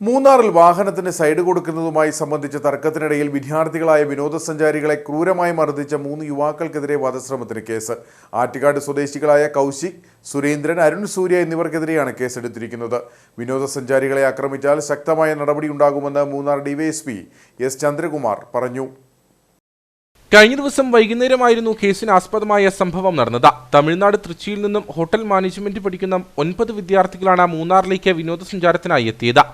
മൂന്നാറിൽ വാഹനത്തിന് സൈഡ് കൊടുക്കുന്നതുമായി സംബന്ധിച്ച തർക്കത്തിനിടയിൽ വിദ്യാർത്ഥികളായ വിനോദസഞ്ചാരികളെ ക്രൂരമായി മർദ്ദിച്ച മൂന്ന് യുവാക്കൾക്കെതിരെ വധശ്രമത്തിന് കേസ്. ആറ്റുകാട് സ്വദേശികളായ കൗശിക് സുരേന്ദ്രൻ അരുൺ സൂര്യ എന്നിവർക്കെതിരെയാണ് കേസെടുത്തിരിക്കുന്നത്. വിനോദസഞ്ചാരികളെ ആക്രമിച്ചാൽ ശക്തമായ നടപടി നടപടിയുണ്ടാകുമെന്ന് മൂന്നാർ ഡിവൈഎസ്പി എസ് ചന്ദ്രകുമാർ പറഞ്ഞു. കഴിഞ്ഞ ദിവസം വൈകുന്നേരമായിരുന്നു കേസിന് ആസ്പദമായ സംഭവം നടന്നത്. തമിഴ്നാട് തൃച്ചിയിൽ നിന്നും ഹോട്ടൽ മാനേജ്മെന്റ് പഠിക്കുന്ന ഒൻപത് വിദ്യാർത്ഥികളാണ് മൂന്നാറിലേക്ക് വിനോദസഞ്ചാരത്തിനായി എത്തിയത്.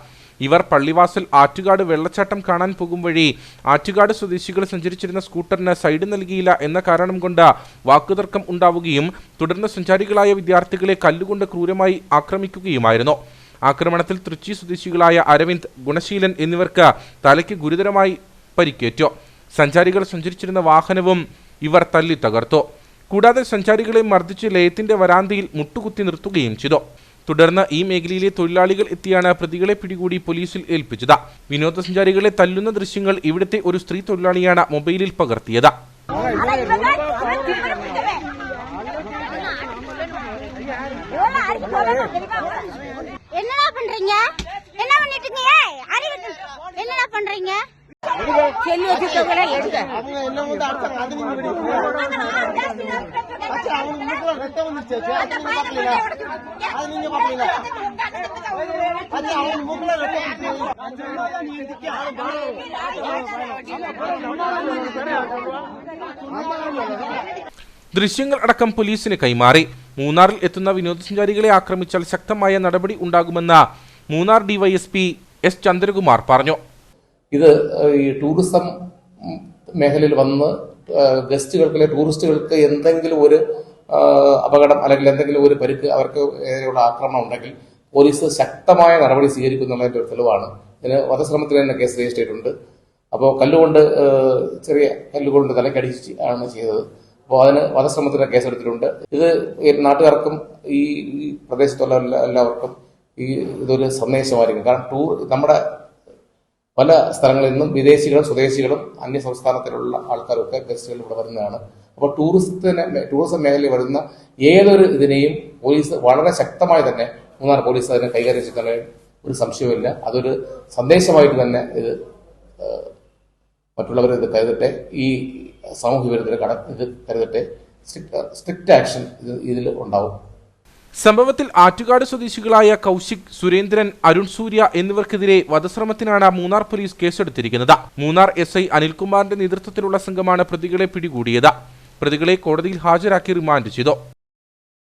ഇവർ പള്ളിവാസൽ ആറ്റുകാട് വെള്ളച്ചാട്ടം കാണാൻ പോകും വഴി ആറ്റുകാട് സ്വദേശികൾ സഞ്ചരിച്ചിരുന്ന സ്കൂട്ടറിന് സൈഡ് നൽകിയില്ല എന്ന കാരണം കൊണ്ട് വാക്കുതർക്കം ഉണ്ടാവുകയും തുടർന്ന് സഞ്ചാരികളായ വിദ്യാർത്ഥികളെ കല്ലുകൊണ്ട് ക്രൂരമായി ആക്രമിക്കുകയുമായിരുന്നു. ആക്രമണത്തിൽ തൃച്ചി സ്വദേശികളായ അരവിന്ദ് ഗുണശീലൻ എന്നിവർക്ക് തലയ്ക്ക് ഗുരുതരമായി പരിക്കേറ്റു. സഞ്ചാരികൾ സഞ്ചരിച്ചിരുന്ന വാഹനവും ഇവർ തല്ലി തകർത്തു. കൂടാതെ സഞ്ചാരികളെ മർദ്ദിച്ച് ലയത്തിന്റെ വരാന്തയിൽ മുട്ടുകുത്തി നിർത്തുകയും ചെയ്തു. തുടർന്ന് ഈ മേഖലയിലെ തൊഴിലാളികൾ എത്തിയാണ് പ്രതികളെ പിടികൂടി പോലീസിൽ ഏൽപ്പിച്ചത് വിനോദസഞ്ചാരികളെ തല്ലുന്ന ദൃശ്യങ്ങൾ ഇവിടുത്തെ ഒരു സ്ത്രീ തൊഴിലാളിയാണ് മൊബൈലിൽ പകർത്തിയത് என்னடா பண்றீங்க என்ன பண்ணிட்டு இருக்கீங்க அறிவு என்னடா பண்றீங்க செல்லு வச்சிருக்கவங்கள எடுங்க அவங்க என்ன வந்து அடிச்சாங்க அது நீங்க video அச்சா அவங்க மூக்குல ரத்தம் வந்துருச்சு அச்சா. அது நீங்க பாக்கலீங்களா அது நீங்க பாக்கலீங்களா அச்சா அவங்க மூக்குல ரத்தம் வந்துருச்சு அச்சா, நீங்க இதுக்கு ஆளு ദൃശ്യങ്ങൾ അടക്കം പോലീസിന് കൈമാറി മൂന്നാറിൽ എത്തുന്ന വിനോദസഞ്ചാരികളെ ആക്രമിച്ചാൽ ശക്തമായ നടപടി ഉണ്ടാകുമെന്ന് മൂന്നാർ ഡിവൈഎസ്പി എസ് ചന്ദ്രകുമാർ പറഞ്ഞു ഇത് ഈ ടൂറിസം മേഖലയിൽ വന്ന് ഗസ്റ്റുകൾക്ക് അല്ലെങ്കിൽ ടൂറിസ്റ്റുകൾക്ക് എന്തെങ്കിലും ഒരു അപകടം അല്ലെങ്കിൽ എന്തെങ്കിലും ഒരു പരിക്ക് അവർക്ക് എതിരെയുള്ള ആക്രമണം ഉണ്ടെങ്കിൽ പോലീസ് ശക്തമായ നടപടി സ്വീകരിക്കുന്നുള്ളതിന്റെ ഒരു തെളിവാണ്. ഇതിന് വധശ്രമത്തിന് തന്നെ കേസ് രജിസ്റ്റർ ചെയ്തിട്ടുണ്ട്. അപ്പോൾ കല്ലുകൊണ്ട് ചെറിയ കല്ലുകൊണ്ട് തലക്കടിച്ച് ആണ് ചെയ്തത്. അപ്പോൾ അതിന് വധശ്രമത്തിന് കേസെടുത്തിട്ടുണ്ട് ഇത് നാട്ടുകാർക്കും ഈ പ്രദേശത്തുള്ള എല്ലാവർക്കും ഈ ഇതൊരു സന്ദേശമായിരിക്കും. കാരണം ടൂർ നമ്മുടെ പല സ്ഥലങ്ങളിൽ നിന്നും വിദേശികളും സ്വദേശികളും അന്യ സംസ്ഥാനത്തിലുള്ള ആൾക്കാരൊക്കെ ഗസ്റ്റുകൾ ഇവിടെ വരുന്നതാണ്. അപ്പോൾ ടൂറിസത്തിന് ടൂറിസം മേഖലയിൽ വരുന്ന ഏതൊരു ഇതിനെയും പോലീസ് വളരെ ശക്തമായി തന്നെ മൂന്നാർ പോലീസ് അതിനെ കൈകാര്യം ചെയ്യുന്ന ഒരു സംശയവുമില്ല. അതൊരു സന്ദേശമായിട്ട് തന്നെ ഇത് മറ്റുള്ളവരെ ഇത് കരുതട്ടെ. ഈ സാമൂഹ്യ വിരുദ്ധരെ കട ഇത് കരുതട്ടെ. സ്ട്രിക്റ്റ് സ്ട്രിക്റ്റ് ആക്ഷൻ ഇത് ഇതിൽ ഉണ്ടാവും. സംഭവത്തിൽ ആറ്റുകാട് സ്വദേശികളായ കൗശിക് സുരേന്ദ്രൻ അരുൺ സൂര്യ എന്നിവർക്കെതിരെ വധശ്രമത്തിനാണ് മൂന്നാർ പോലീസ് കേസെടുത്തിരിക്കുന്നത്. മൂന്നാർ എസ് ഐ അനിൽകുമാറിന്റെ നേതൃത്വത്തിലുള്ള സംഘമാണ് പ്രതികളെ പിടികൂടിയത്. പ്രതികളെ കോടതിയിൽ ഹാജരാക്കി റിമാൻഡ് ചെയ്തു.